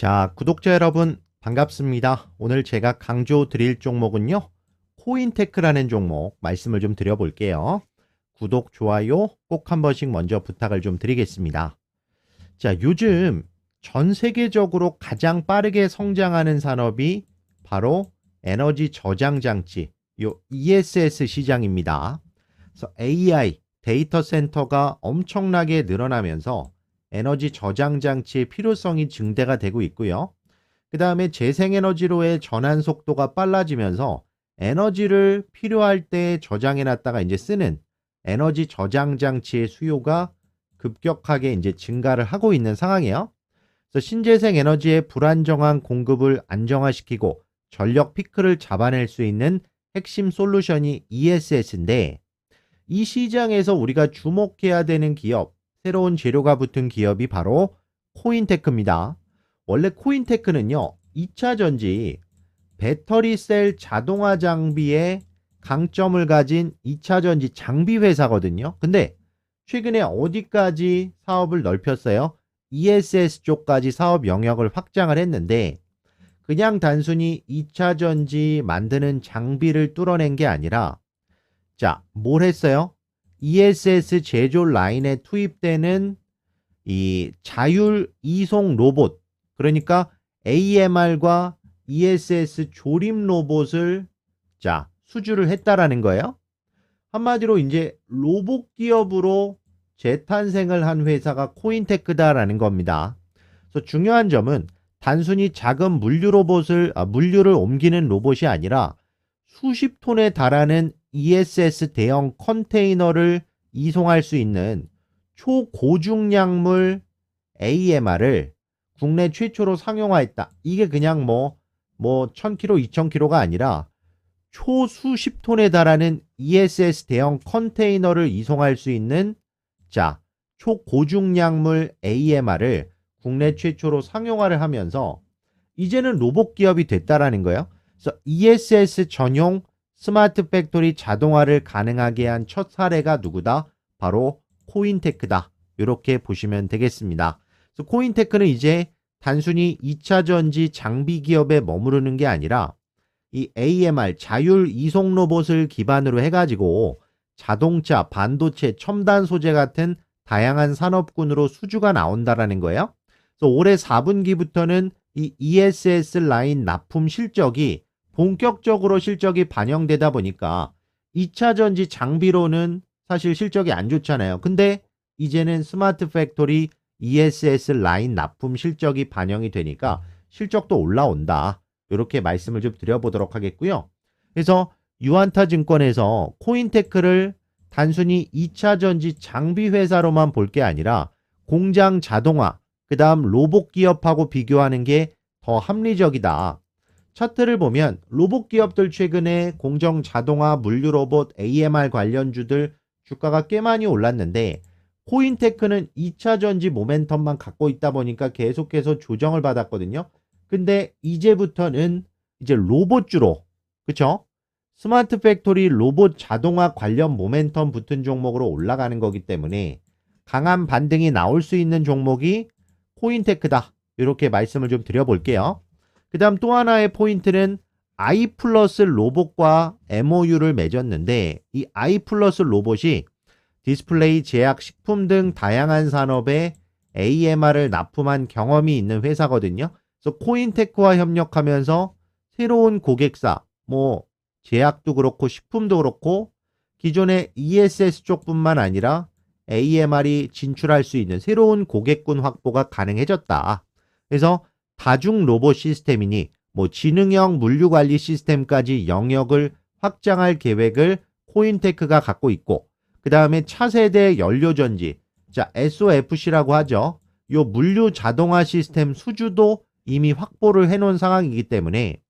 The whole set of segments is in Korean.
자, 구독자 여러분 반갑습니다. 오늘 제가 강조 드릴 종목은요. 코인테크라는 종목 말씀을 좀 드려볼게요. 구독, 좋아요 꼭 한 번씩 먼저 부탁을 좀 드리겠습니다. 자, 요즘 전 세계적으로 가장 빠르게 성장하는 산업이 바로 에너지 저장 장치, 요 ESS 시장입니다. 그래서 AI, 데이터 센터가 엄청나게 늘어나면서 에너지 저장 장치의 필요성이 증대가 되고 있고요. 그 다음에 재생에너지로의 전환 속도가 빨라지면서 에너지를 필요할 때 저장해 놨다가 이제 쓰는 에너지 저장 장치의 수요가 급격하게 이제 증가를 하고 있는 상황이에요. 그래서 신재생 에너지의 불안정한 공급을 안정화시키고 전력 피크를 잡아낼 수 있는 핵심 솔루션이 ESS인데 이 시장에서 우리가 주목해야 되는 기업, 새로운 재료가 붙은 기업이 바로 코인테크입니다. 원래 코인테크는요, 2차 전지 배터리 셀 자동화 장비의 강점을 가진 2차 전지 장비 회사거든요. 근데 최근에 어디까지 사업을 넓혔어요? ESS 쪽까지 사업 영역을 확장을 했는데 그냥 단순히 2차 전지 만드는 장비를 뚫어낸 게 아니라 자, 뭘 했어요? ESS 제조 라인에 투입되는 이 자율 이송 로봇 그러니까 AMR과 ESS 조립 로봇을 자 수주를 했다라는 거예요. 한마디로 이제 로봇 기업으로 재탄생을 한 회사가 코인테크다라는 겁니다. 그래서 중요한 점은 단순히 작은 물류 로봇을 아, 물류를 옮기는 로봇이 아니라 수십 톤에 달하는 ESS 대형 컨테이너를 이송할 수 있는 초고중량물 AMR을 국내 최초로 상용화했다. 이게 그냥 뭐, 뭐, 1000kg, 2000kg가 아니라 초수십 톤에 달하는 ESS 대형 컨테이너를 이송할 수 있는 자, 초고중량물 AMR을 국내 최초로 상용화를 하면서 이제는 로봇 기업이 됐다라는 거예요. 그래서 ESS 전용 스마트 팩토리 자동화를 가능하게 한 첫 사례가 누구다? 바로 코인테크다. 이렇게 보시면 되겠습니다. 그래서 코인테크는 이제 단순히 2차 전지 장비 기업에 머무르는 게 아니라 이 AMR 자율 이송 로봇을 기반으로 해가지고 자동차, 반도체, 첨단 소재 같은 다양한 산업군으로 수주가 나온다라는 거예요. 그래서 올해 4분기부터는 이 ESS 라인 납품 실적이 본격적으로 실적이 반영되다 보니까 2차 전지 장비로는 사실 실적이 안 좋잖아요. 근데 이제는 스마트 팩토리 ESS 라인 납품 실적이 반영이 되니까 실적도 올라온다. 이렇게 말씀을 좀 드려보도록 하겠고요. 그래서 유한타 증권에서 코인테크를 단순히 2차 전지 장비 회사로만 볼 게 아니라 공장 자동화, 그 다음 로봇 기업하고 비교하는 게 더 합리적이다. 차트를 보면 로봇 기업들 최근에 공정 자동화, 물류 로봇, AMR 관련주들 주가가 꽤 많이 올랐는데 코인테크는 2차 전지 모멘텀만 갖고 있다 보니까 계속해서 조정을 받았거든요. 근데 이제부터는 이제 로봇주로 그쵸? 스마트 팩토리 로봇 자동화 관련 모멘텀 붙은 종목으로 올라가는 거기 때문에 강한 반등이 나올 수 있는 종목이 코인테크다. 이렇게 말씀을 좀 드려볼게요. 그 다음 또 하나의 포인트는 i 플러스 로봇과 MOU를 맺었는데 이 i 플러스 로봇이 디스플레이, 제약, 식품 등 다양한 산업에 AMR을 납품한 경험이 있는 회사거든요. 그래서 코인테크와 협력하면서 새로운 고객사, 뭐 제약도 그렇고 식품도 그렇고 기존의 ESS 쪽뿐만 아니라 AMR이 진출할 수 있는 새로운 고객군 확보가 가능해졌다. 그래서 다중 로봇 시스템이니 뭐 지능형 물류 관리 시스템까지 영역을 확장할 계획을 코인테크가 갖고 있고 그 다음에 차세대 연료전지 자 SOFC라고 하죠. 요 물류 자동화 시스템 수주도 이미 확보를 해놓은 상황이기 때문에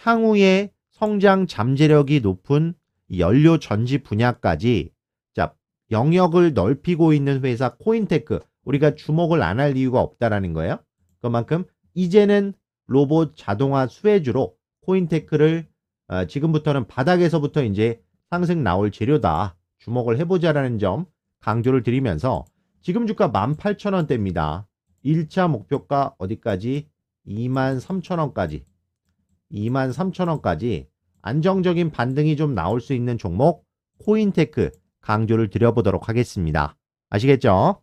향후에 성장 잠재력이 높은 연료 전지 분야까지 자 영역을 넓히고 있는 회사 코인테크 우리가 주목을 안 할 이유가 없다라는 거예요. 그만큼 이제는 로봇 자동화 수혜주로 코인테크를 어, 지금부터는 바닥에서부터 이제 상승 나올 재료다. 주목을 해보자라는 점 강조를 드리면서 지금 주가 18,000원대입니다. 1차 목표가 어디까지? 23,000원까지 23,000원까지 안정적인 반등이 좀 나올 수 있는 종목 코인테크 강조를 드려보도록 하겠습니다. 아시겠죠?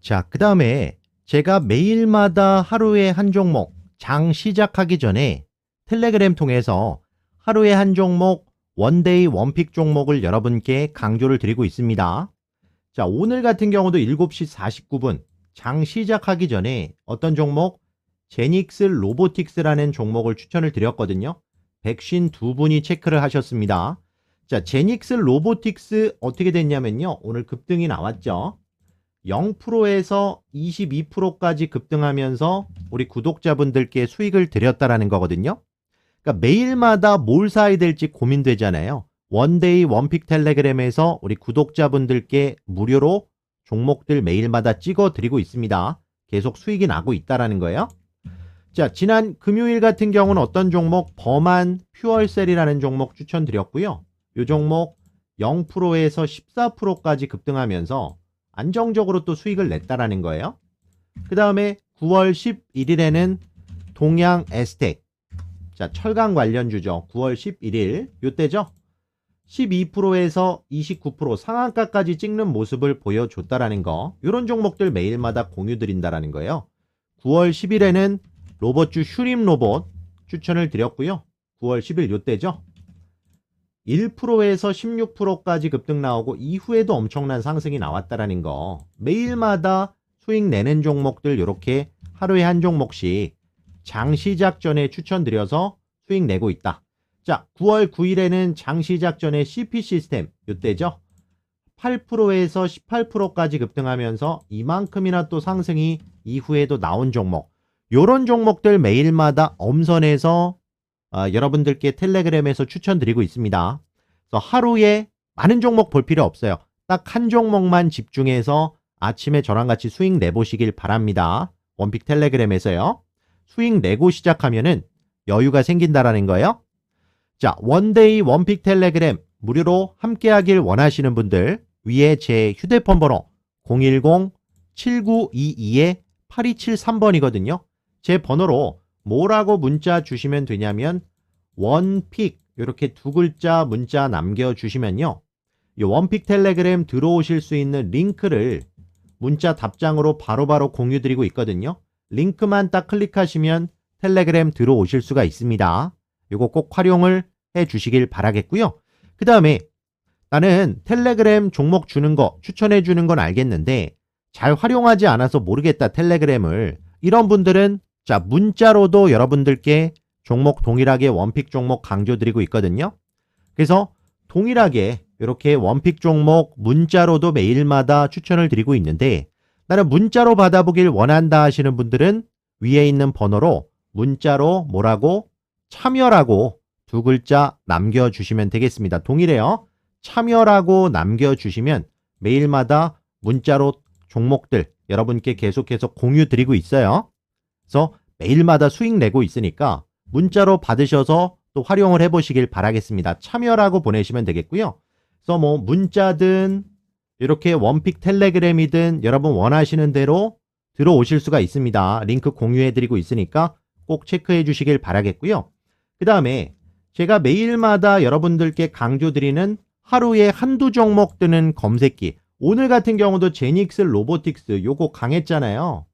자, 그 다음에 제가 매일마다 하루에 한 종목 장 시작하기 전에 텔레그램 통해서 하루에 한 종목 원데이 원픽 종목을 여러분께 강조를 드리고 있습니다. 자, 오늘 같은 경우도 7시 49분 장 시작하기 전에 어떤 종목? 제닉스 로보틱스라는 종목을 추천을 드렸거든요. 백신 두 분이 체크를 하셨습니다. 자, 제닉스 로보틱스 어떻게 됐냐면요. 오늘 급등이 나왔죠. 0%에서 22%까지 급등하면서 우리 구독자분들께 수익을 드렸다라는 거거든요. 그러니까 매일마다 뭘 사야 될지 고민되잖아요. 원데이 원픽 텔레그램에서 우리 구독자분들께 무료로 종목들 매일마다 찍어 드리고 있습니다. 계속 수익이 나고 있다라는 거예요. 자, 지난 금요일 같은 경우는 어떤 종목 범한 퓨얼셀이라는 종목 추천드렸고요. 이 종목 0%에서 14%까지 급등하면서 안정적으로 또 수익을 냈다라는 거예요. 그 다음에 9월 11일에는 동양 에스텍. 자, 철강 관련주죠. 9월 11일. 요때죠? 12%에서 29% 상한가까지 찍는 모습을 보여줬다라는 거. 이런 종목들 매일마다 공유 드린다라는 거예요. 9월 10일에는 로봇주 슈림 로봇 추천을 드렸고요. 9월 10일 요때죠. 1%에서 16%까지 급등 나오고 이후에도 엄청난 상승이 나왔다라는 거. 매일마다 수익 내는 종목들 이렇게 하루에 한 종목씩 장 시작 전에 추천드려서 수익 내고 있다. 자, 9월 9일에는 장 시작 전에 CP 시스템 요때죠. 8%에서 18%까지 급등하면서 이만큼이나 또 상승이 이후에도 나온 종목. 요런 종목들 매일마다 엄선해서 아, 여러분들께 텔레그램에서 추천드리고 있습니다. 그래서 하루에 많은 종목 볼 필요 없어요. 딱 한 종목만 집중해서 아침에 저랑 같이 수익 내보시길 바랍니다. 원픽 텔레그램에서요. 수익 내고 시작하면은 여유가 생긴다라는 거예요. 자, 원데이 원픽 텔레그램 무료로 함께하길 원하시는 분들 위에 제 휴대폰 번호 010-7922-8273번이거든요. 제 번호로 뭐라고 문자 주시면 되냐면 원픽 이렇게 두 글자 문자 남겨주시면요. 이 원픽 텔레그램 들어오실 수 있는 링크를 문자 답장으로 바로 바로 공유 드리고 있거든요. 링크만 딱 클릭하시면 텔레그램 들어오실 수가 있습니다. 이거 꼭 활용을 해 주시길 바라겠고요. 그 다음에 나는 텔레그램 종목 주는 거 추천해 주는 건 알겠는데 잘 활용하지 않아서 모르겠다 텔레그램을 이런 분들은 자 문자로도 여러분들께 종목 동일하게 원픽 종목 강조드리고 있거든요. 그래서 동일하게 이렇게 원픽 종목 문자로도 매일마다 추천을 드리고 있는데 나는 문자로 받아보길 원한다 하시는 분들은 위에 있는 번호로 문자로 뭐라고 참여라고 두 글자 남겨주시면 되겠습니다. 동일해요. 참여라고 남겨주시면 매일마다 문자로 종목들 여러분께 계속해서 공유 드리고 있어요. 그래서 매일마다 수익 내고 있으니까 문자로 받으셔서 또 활용을 해보시길 바라겠습니다. 참여라고 보내시면 되겠고요. 그래서 뭐 문자든 이렇게 원픽 텔레그램이든 여러분 원하시는 대로 들어오실 수가 있습니다. 링크 공유해드리고 있으니까 꼭 체크해 주시길 바라겠고요. 그 다음에 제가 매일마다 여러분들께 강조드리는 하루에 한두 종목 뜨는 검색기. 오늘 같은 경우도 제닉스 로보틱스 요거 강했잖아요.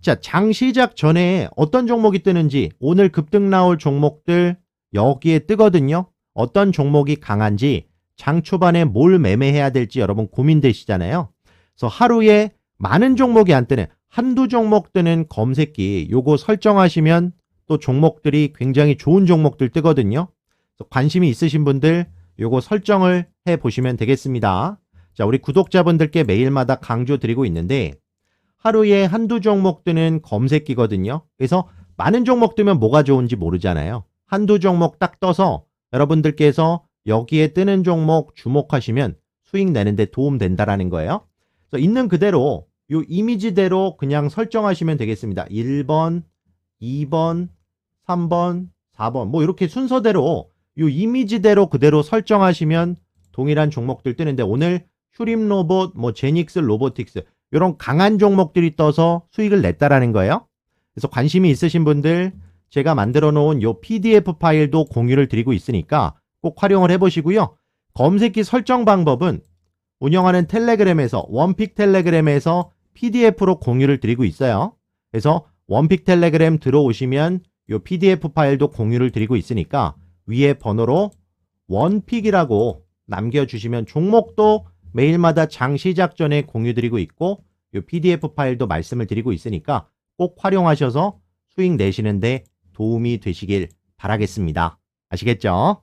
자, 장 시작 전에 어떤 종목이 뜨는지 오늘 급등 나올 종목들 여기에 뜨거든요. 어떤 종목이 강한지 장 초반에 뭘 매매해야 될지 여러분 고민되시잖아요. 그래서 하루에 많은 종목이 안 뜨는 한두 종목 뜨는 검색기 요거 설정하시면 또 종목들이 굉장히 좋은 종목들 뜨거든요. 그래서 관심이 있으신 분들 요거 설정을 해 보시면 되겠습니다. 자, 우리 구독자분들께 매일마다 강조 드리고 있는데 하루에 한두 종목 뜨는 검색기거든요. 그래서 많은 종목 뜨면 뭐가 좋은지 모르잖아요. 한두 종목 딱 떠서 여러분들께서 여기에 뜨는 종목 주목하시면 수익 내는데 도움 된다라는 거예요. 그래서 있는 그대로 요 이미지대로 그냥 설정하시면 되겠습니다. 1번, 2번, 3번, 4번 뭐 이렇게 순서대로 요 이미지대로 그대로 설정하시면 동일한 종목들 뜨는데 오늘 슈림 로봇, 뭐 제닉스 로보틱스 이런 강한 종목들이 떠서 수익을 냈다라는 거예요. 그래서 관심이 있으신 분들 제가 만들어 놓은 요 PDF 파일도 공유를 드리고 있으니까 꼭 활용을 해보시고요. 검색기 설정 방법은 운영하는 텔레그램에서 원픽 텔레그램에서 PDF로 공유를 드리고 있어요. 그래서 원픽 텔레그램 들어오시면 요 PDF 파일도 공유를 드리고 있으니까 위에 번호로 원픽이라고 남겨주시면 종목도 매일마다 장 시작 전에 공유 드리고 있고 요 PDF 파일도 말씀을 드리고 있으니까 꼭 활용하셔서 수익 내시는데 도움이 되시길 바라겠습니다. 아시겠죠?